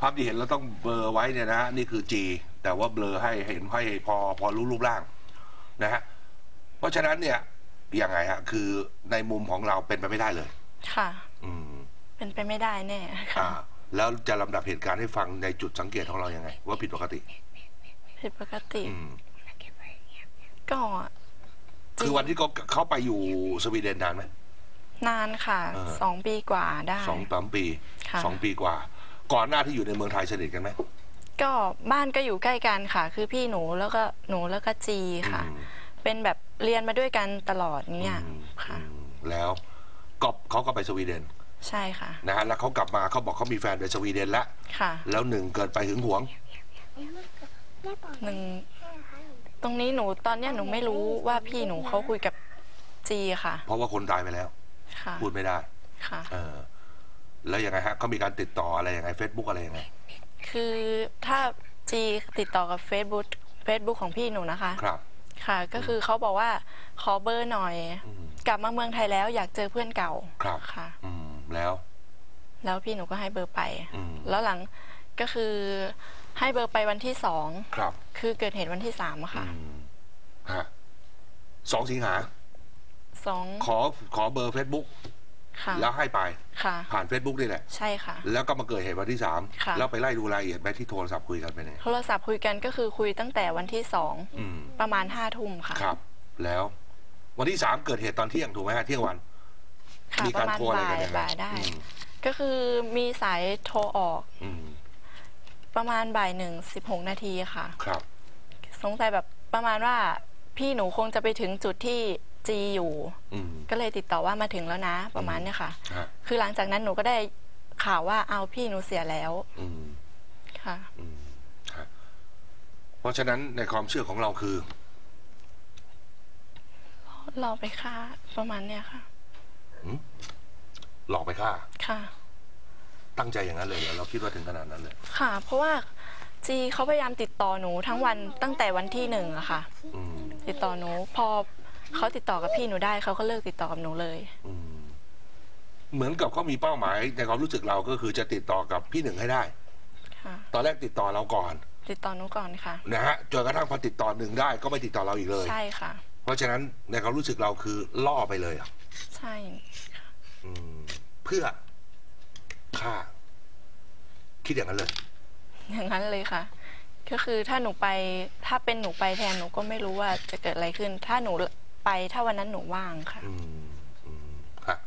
ภาพที่เห็นแล้วต้องเบลอไว้เนี่ยนะฮะนี่คือ G แต่ว่าเบลอให้เห็นให้พอพอรู้รูปร่างนะฮะเพราะฉะนั้นเนี่ยยังไงฮะคือในมุมของเราเป็นไปไม่ได้เลยค่ะ อืมเป็นไปไม่ได้แน่ค่ะอ่า แล้วจะลำดับเหตุการณ์ให้ฟังในจุดสังเกตของเรายังไง ว่าผิดปกติ ผิดปกติ อืม ก็คือวันที่เขาเขาไปอยู่สวีเดนนานไหม นานค่ะเออ สองปีกว่าได้ สองสามปีค่ะ สองปีกว่า ก่อนหน้าที่อยู่ในเมืองไทยสนิทกันไหมก็บ้านก็อยู่ใกล้กันค่ะ คือพี่หนูแล้วก็หนูแล้วก็จีค่ะอืมเป็นแบบเรียนมาด้วยกันตลอดเนี่ยอืมค่ะอืมแล้วก็เขาก็ไปสวีเดน ใช่ค่ะนะฮะแล้วเขากลับมาเขาบอกเขามีแฟนในสวีเดนแล้วค่ะ แล้วหนึ่งเกิดไปหึงหวงหนึ่งตรงนี้หนูตอนเนี้ยหนูไม่รู้ว่าพี่หนูเขาคุยกับจีค่ะ เพราะว่าคนตายไปแล้วค่ะพูดไม่ได้ค่ะเออ แล้วยังไงฮะเขามีการติดต่ออะไรยังไงเฟซบุ๊กอะไรยังไง คือถ้าจีติดต่อกับ Facebook Facebook ของพี่หนูนะคะ ครับ ค่ะ ก็คือเขาบอกว่าขอเบอร์หน่อย อืม กลับมาเมืองไทยแล้วอยากเจอเพื่อนเก่าครับ ค่ะ อืม แล้ว แล้วพี่หนูก็ให้เบอร์ไป อืม แล้วหลังก็คือให้เบอร์ไปวันที่สอง ครับคือเกิดเหตุวันที่สามอะอืค่ะมฮะสองสิงหา สองขอขอเบอร์เฟซบุ๊กค่ะ แล้วให้ไปค่ะผ่านเฟซบุ๊กนี่แหละ ใช่ค่ะ แล้วก็มาเกิดเหตุวันที่สามค่ะแล้วไปไล่ดูรายละเอียดไปที่โทรศัพท์คุยกันไปเนี่ยโทรศัพท์คุยกันก็คือคุยตั้งแต่วันที่สองอืมประมาณห้าทุ่มค่ะครับ แล้ววันที่สามเกิดเหตุตอนเที่ยงถูกไหมฮะเที่ยงวันค่ะมีปการระมาณโทรอะไรบ่ากันยยังไงบ่ายได้อืมก็คือมีสายโทรออกอืมประมาณบ่ายหนึ่งสิบหกนาทีค่ะ ครับ สงสัยแบบประมาณว่าพี่หนูคงจะไปถึงจุดที่ จีอยู่อืมก็เลยติดต่อว่ามาถึงแล้วนะประมาณเนี้ยค่ะฮะคือหลังจากนั้นหนูก็ได้ข่าวว่าเอาพี่หนูเสียแล้วอืมค่ะอืมฮะเพราะฉะนั้นในความเชื่อของเราคือ เราไปฆ่าประมาณเนี้ยค่ะหลอกไปฆ่า ค่ะ ตั้งใจอย่างนั้นเลยเหรอเราคิดว่าถึงขนาดนั้นเลยค่ะ เพราะว่าจีเขาพยายามติดต่อหนูทั้งวันตั้งแต่วันที่หนึ่งอะค่ะอืมติดต่อหนู พอ เขาติดต่อกับพี่หนูได้เขาก็เลิกติดต่อกับหนูเลยอืมเหมือนกับเขามีเป้าหมายในความรู้สึกเราก็คือจะติดต่อกับพี่หนึ่งให้ได้ค่ะตอนแรกติดต่อเราก่อน ติดต่อหนูก่อนค่ะนะฮะจนกระทั่งพอติดต่อหนึ่งได้ก็ไม่ติดต่อเราอีกเลย ใช่ค่ะ เพราะฉะนั้นในความรู้สึกเราคือล่อไปเลยอะใช่อืมเพื่อฆ่าคิดอย่างนั้นเลย อย่างนั้นเลยค่ะ ก็คือถ้าหนูไปถ้าเป็นหนูไปแทนหนูก็ไม่รู้ว่าจะเกิดอะไรขึ้น ถ้าหนู ไปถ้าวันนั้นหนูว่างค่ะ อืมอืมฮะ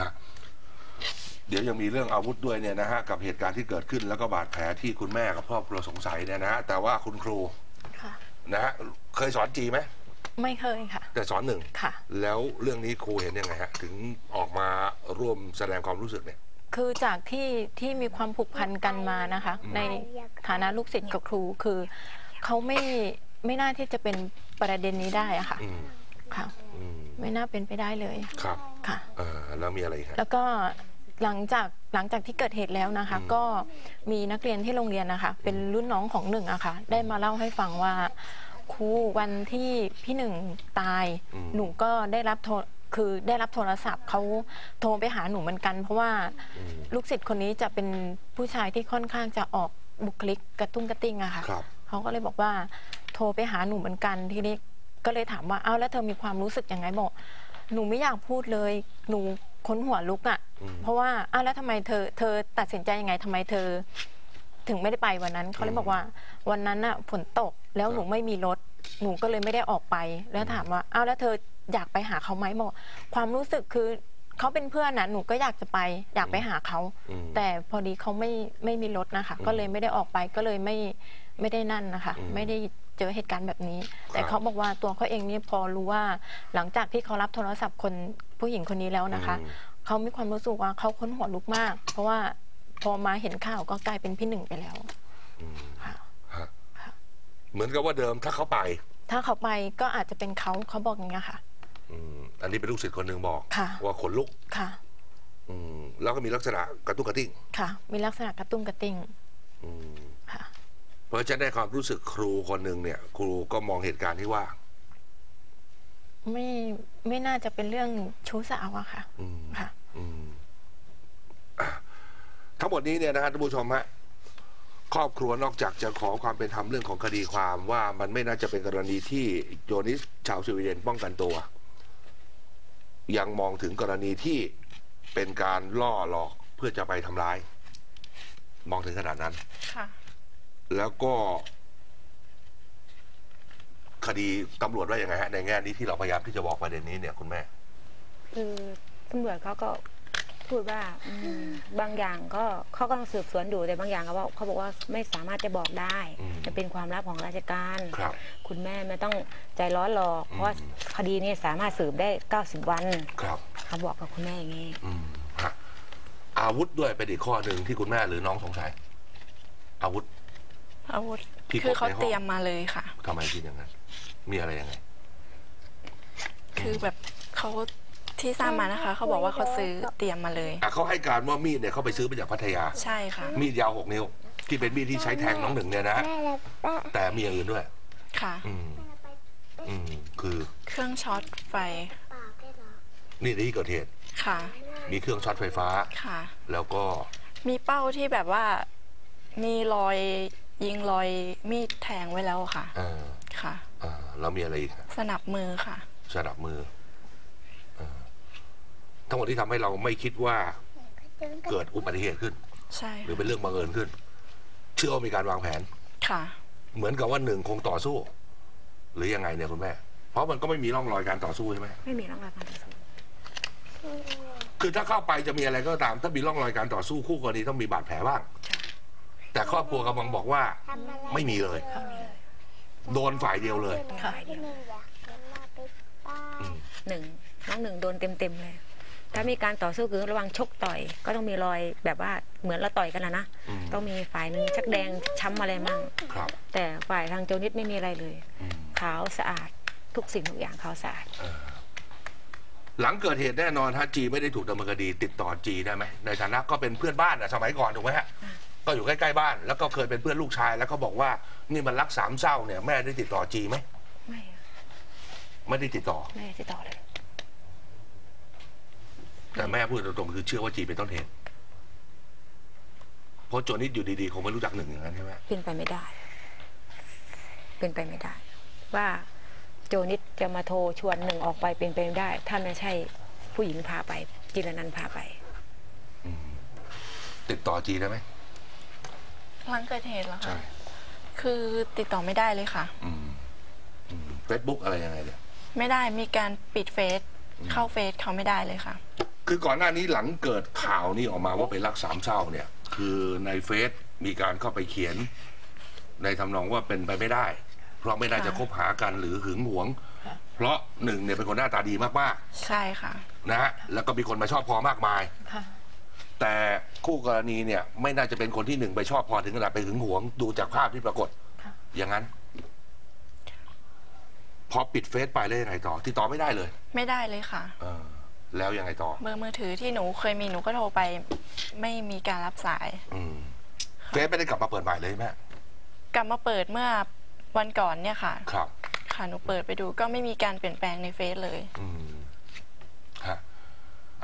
ฮะเดี๋ยวยังมีเรื่องอาวุธด้วยเนี่ยนะฮะกับเหตุการณ์ที่เกิดขึ้นแล้วก็บาดแผลที่คุณแม่กับครอบครัวสงสัยเนี่ยนะฮะแต่ว่าคุณครูค่ะ นะฮะเคยสอนจีไหมไม่เคยค่ะ แต่สอนหนึ่งค่ะ แล้วเรื่องนี้ครูเห็นยังไงฮะ ถึงออกมาร่วมแสดงความรู้สึกเนี่ย คือจากที่ที่มีความผูกพันกันมานะคะอืมในฐานะลูกศิษย์กับครูคือเขาไม่ไม่น่าที่จะเป็นประเด็นนี้ได้อะค่ะ อืม ค่ะอืมไม่น่าเป็นไปได้เลยครับค่ะเออแล้วมีอะไรอีกฮะแล้วก็หลังจากหลังจากที่เกิดเหตุแล้วนะคะอืมก็มีนักเรียนที่โรงเรียนนะคะ เป็นรุ่นน้องของหนึ่งอะค่ะ ได้มาเล่าให้ฟังว่าครูวันที่พี่หนึ่งตายอืมหนูก็ได้รับโทรคือได้รับโทรศัพท์เขาโทรไปหาหนูเหมือนกัน เพราะว่าอืมลูกศิษย์คนนี้จะเป็นผู้ชายที่ค่อนข้างจะออกบุคลิกกระตุ้งกระติ้งอะค่ะครับเขาก็เลยบอกว่าโทรไปหาหนูเหมือนกันทีนี้ ก็เลยถามว่าอ้าวแล้วเธอมีความรู้สึกยังไงบอก หนูไม่อยากพูดเลย หนูค้นหัวลุกอะ่ะอืมเพราะว่าอ้าวแล้วทำไมเธอเธอตัดสินใจยังไงทำไมเธอ ถึงไม่ได้ไปวันนั้นเขาเลยบอกว่า วันนั้นน่ะฝนตกแล้วหนูไม่มีรถ หนูก็เลยไม่ได้ออกไป แล้วถามว่าอ้าวแล้วเธออยากไปหาเขาไหมบอก ความรู้สึกคือเขาเป็นเพื่อนนะหนูก็อยากจะไป อยากไปหาเขาอืมแต่พอดีเขาไม่ไม่มีรถนะคะ ก็เลยไม่ได้ออกไปก็เลยไม่ ไม่ได้นั่นนะคะอืมไม่ได้เจอเหตุการณ์แบบนี้ แต่ครับเขาบอกว่าตัวเขาเองนี่พอรู้ว่า หลังจากที่เขารับโทรศัพท์คนผู้หญิงคนนี้แล้วนะคะอืมเขามีความรู้สึกว่าเขาค้นหัวลุกมาก เพราะว่าพอมาเห็นข่าวก็กลายเป็นพี่หนึ่งไปแล้วอืมค่ะฮะค่ะเหมือนกับว่าเดิมถ้าเขาไป ถ้าเขาไปก็อาจจะเป็นเขาเขาบอกอย่างเงี้ยค่ะอืมอันนี้เป็นลูกศิษย์คนหนึ่งบอกค่ะว่าขนลุกค่ะอืมแล้วก็มีลักษณะกระตุ้งกระติ้งค่ะ มีลักษณะกระตุ้งกระติ้งอืมค่ะเพ ราะฉะนั้นในความรู้สึกครูคนหนึ่งเนี่ย ครูก็มองเหตุการณ์ที่ว่า ไม่ไม่น่าจะเป็นเรื่องชู้สาวอะค่ะอืมค่ะอืมอะทั้งหมดนี้เนี่ยนะฮะท่านผู้ชมฮะครอบครัวนอกจากจะขอความเป็นธรรมเรื่องของคดีความว่ามันไม่น่าจะเป็นกรณีที่โจนิสชาวสวีเดนป้องกันตัว ยังมองถึงกรณีที่เป็นการล่อหลอกเพื่อจะไปทำร้าย มองถึงขนาดนั้นค่ะ แล้วก็คดีตำรวจว่าอย่างไงฮะในแง่นี้ที่เราพยายามที่จะบอกประเด็นนี้เนี่ยคุณแม่ คือตำรวจเขาก็พูดว่าอืมบางอย่างก็เขากำลังสืบสวนอยู่แต่บางอย่างเขาบอกเขาบอกว่าไม่สามารถจะบอกได้อืมจะเป็นความลับของราชการครับคุณแม่ไม่ต้องใจร้อนหรอก เพราะว่าคดีนี้สามารถสืบได้ 90 วันครับเขาบอกกับคุณแม่อย่างนี้อืมฮะอาวุธด้วยเป็นอีกข้อหนึ่งที่คุณแม่หรือน้องสงสัยอาวุธ อาวุธที่พบคือเขาในห้องเตรียมมาเลยค่ะทำไมคิดอย่างนั้น มีอะไรยังไง คือแบบเขาที่ทราบมานะคะ เขาบอกว่าเขาซื้อเตรียมมาเลยอะเขาให้การว่ามีดเนี่ยเขาไปซื้อมาจากพัทยา ใช่ค่ะ มีดยาวหกนิ้ว ที่เป็นมีดที่ใช้แทงน้องหนึ่งเนี่ยนะ แต่มีอย่างอื่นด้วย ค่ะอืมอืมคือเครื่องช็อตไฟ นี่ในที่เกิดเหตุค่ะ มีเครื่องช็อตไฟฟ้าค่ะ แล้วก็มีเป้าที่แบบว่ามีรอย ยิงรอยมีดแทงไว้แล้วค่ะเอ่อค่ะเอ่อเรามีอะไรอีกฮะสนับมือค่ะ สนับมือเอ่อทั้งหมดที่ทำให้เราไม่คิดว่าเกิดอุบัติเหตุขึ้น ใช่หรือเป็นเรื่องบังเอิญขึ้น เชื่อว่ามีการวางแผน ค่ะ เหมือนกับว่าหนึ่งคงต่อสู้ หรือยังไงเนี่ยคุณแม่ เพราะมันก็ไม่มีร่องรอยการต่อสู้ใช่ไหมไม่มีร่องรอยการต่อสู้คือถ้าเข้าไปจะมีอะไรก็ตาม ถ้ามีร่องรอยการต่อสู้คู่กรณีต้องมีบาดแผลบ้าง แต่ครอบครัวกำลังบอกว่าไม่มีเลย โดนฝ่ายเดียวเลยฝ่ายเดียวหนึ่งน้องหนึ่งโดนเต็มๆเลย ถ้ามีการต่อสู้คือระหวังชกต่อย ก็ต้องมีรอยแบบว่าเหมือนเราต่อยกันนะนะอืมต้องมีฝ่ายหนึ่งชักแดงช้ำอะไรมั่งครับแต่ฝ่ายทางโจนิดไม่มีอะไรเลยอืมขาวสะอาดทุกสิ่งทุกอย่างขาวสะอาดหลังเกิดเหตุแน่นอนถ้าจีไม่ได้ถูกดำเนินคดีติดต่อจีได้ไหมในฐานะก็เป็นเพื่อนบ้านอะสมัยก่อนถูกไหมฮะ ก็อยู่ใกล้ๆบ้าน แล้วก็เคยเป็นเพื่อนลูกชาย แล้วเขาบอกว่านี่มันรักสามเศร้าเนี่ยแม่ได้ติดต่อจีไหมไม่ไม่ได้ติดต่อ ไม่ได้ติดต่อเลย แต่แม่พูดตรงๆคือเชื่อว่าจีเป็นต้นเหตุเพราะโจนิดอยู่ดีๆคงไม่รู้จักหนึ่งอย่างนั้นใช่ไหมเป็นไปไม่ได้ เป็นไปไม่ได้ ว่าโจนิดจะมาโทรชวนหนึ่งออกไปเป็นไปไม่ได้ ถ้าไม่ใช่ผู้หญิงพาไปจิรนันท์พาไป ติดต่อจีได้ไหม หลังเกิดเหตุแล้วใช่ค่ะคือติดต่อไม่ได้เลยค่ะอืมเฟซบุ๊กอะไรยังไงเนี่ยไม่ได้มีการปิดเฟซเข้าเฟซเขาไม่ได้เลยค่ะ คือก่อนหน้านี้หลังเกิดข่าวนี้ออกมาว่าเป็นรักสามเศร้าเนี่ย คือในเฟซมีการเข้าไปเขียน ในทำนองว่าเป็นไปไม่ได้ เพราะไม่น่าจะคบหากันหรือหึงหวง เพราะหนึ่งเนี่ยเป็นคนหน้าตาดีมากใช่ค่ะๆนะฮะแล้วก็มีคนมาชอบพอมากมายค่ะ แต่คู่กรณีเนี่ยไม่น่าจะเป็นคนที่หนึ่งไปชอบพอถึงขนาดไปหึงหวง ดูจากภาพที่ปรากฏค่ะอย่างนั้น พอปิดเฟซไปแล้วยังไงต่อติดต่อไม่ได้เลย ไม่ได้เลยค่ะ เออ แล้วยังไงต่อ เบอร์มือถือที่หนูเคยมีหนูก็โทรไป ไม่มีการรับสาย อืมเฟซไม่ได้กลับมาเปิดใหม่เลยใช่ไหมกลับมาเปิดเมื่อวันก่อนเนี่ยค่ะ ครับ ค่ะหนูเปิดไปดูก็ไม่มีการเปลี่ยนแปลงในเฟซเลย อืมฮะ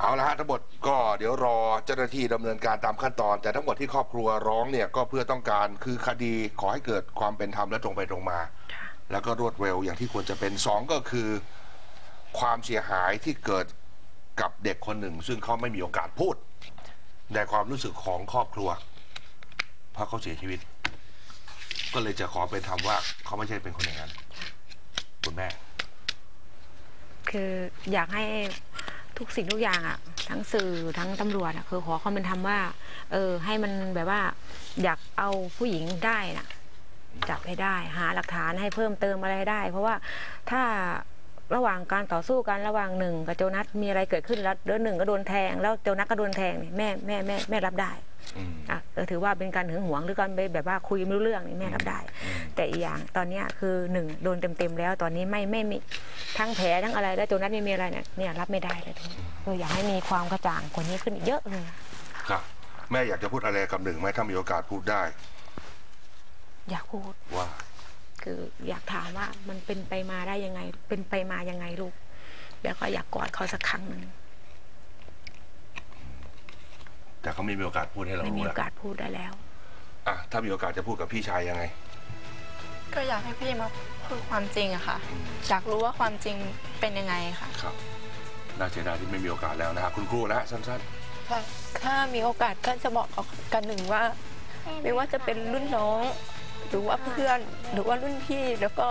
เอาละฮะทั้งหมดก็เดี๋ยวรอเจ้าหน้าที่ดำเนินการตามขั้นตอน แต่ทั้งหมดที่ครอบครัวร้องเนี่ยก็เพื่อต้องการคือคดีขอให้เกิดความเป็นธรรมและตรงไปตรงมา แล้วก็รวดเร็วอย่างที่ควรจะเป็นสองก็คือ ความเสียหายที่เกิดกับเด็กคนหนึ่ง ซึ่งเขาไม่มีโอกาสพูด ในความรู้สึกของครอบครัว เพราะเขาเสียชีวิต ก็เลยจะขอเป็นธรรมว่าเขาไม่ใช่เป็นคนอย่างนั้นคุณแม่ คืออยากให้ ทุกสิ่งทุกอย่างอะทั้งสื่อทั้งตำรวจอะคือขอความเป็นธรรมว่า เออ ให้มันแบบว่า อยากเอาผู้หญิงได้น่ะจับให้ได้ หาหลักฐานให้เพิ่มเติมอะไรให้ได้ เพราะว่าถ้า ระหว่างการต่อสู้กันระหว่างหนึ่งกับโจนัสมีอะไรเกิดขึ้นแล้วเดือหนึ่งก็โดนแทง แล้วโจนัสก็โดนแทงเนี่ยแม่แม่แม่แม่รับได้อืมอะเออถือว่าเป็นการหึงหวงหรือการไปแบบว่าคุยไม่รู้เรื่องนี่แม่รับได้อืมแต่อีกอย่างตอนเนี้ยคือหนึ่งโดนเต็มๆแล้ว ตอนนี้ไม่ไม่มีทั้งแผลทั้งอะไรแล้วโจนัสไม่มีอะไรเนี่ยเนี่ยรับไม่ได้เลยทีนี้เอออยากให้มีความกระจ่างกว่านี้ขึ้นอีกเยอะเลยครับแม่อยากจะพูดอะไรกับหนึ่งไหมถ้ามีโอกาสพูดได้ อยากพูดว่า คืออยากถามว่ามันเป็นไปมาได้ยังไง เป็นไปมายังไงลูก แล้วก็อยากกอดเขาสักครั้งหนึ่งแต่เขาไม่มีโอกาสพูดให้เราไม่มีรู้โอแล้วกาสพูดได้แล้ว อะถ้ามีโอกาสจะพูดกับพี่ชายยังไง ก็อยากให้พี่มาพูดความจริงอะค่ะ อยากรู้ว่าความจริงเป็นยังไงค่ะ ครับ น่าเสียดายที่ไม่มีโอกาสแล้วนะฮะคุณครูนะฮะสั้นค่ะถ้ามีโอกาสก็จะบอกเขากันหนึ่งว่า ไม่ว่าจะเป็นรุ่นน้อง หรือว่าเพื่อนหรือว่ารุ่นพี่แล้วก็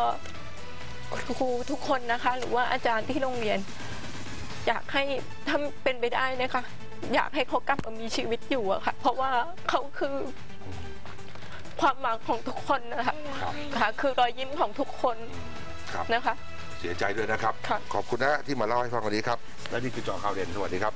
คุณครูทุกคนนะคะ หรือว่าอาจารย์ที่โรงเรียน อยากให้ถ้าเป็นไปได้นะคะ อยากให้เขากลับมามีชีวิตอยู่อะค่ะ เพราะว่าเขาคือความหวังของทุกคนนะคะๆครับค่ะคือรอยยิ้มของทุกคนครับนะคะ เสียใจด้วยนะครับค่ะขอบคุณนะที่มาเล่าให้ฟังวันนี้ครับ และนี่คือเจอข่าวเด่นสวัสดีครับ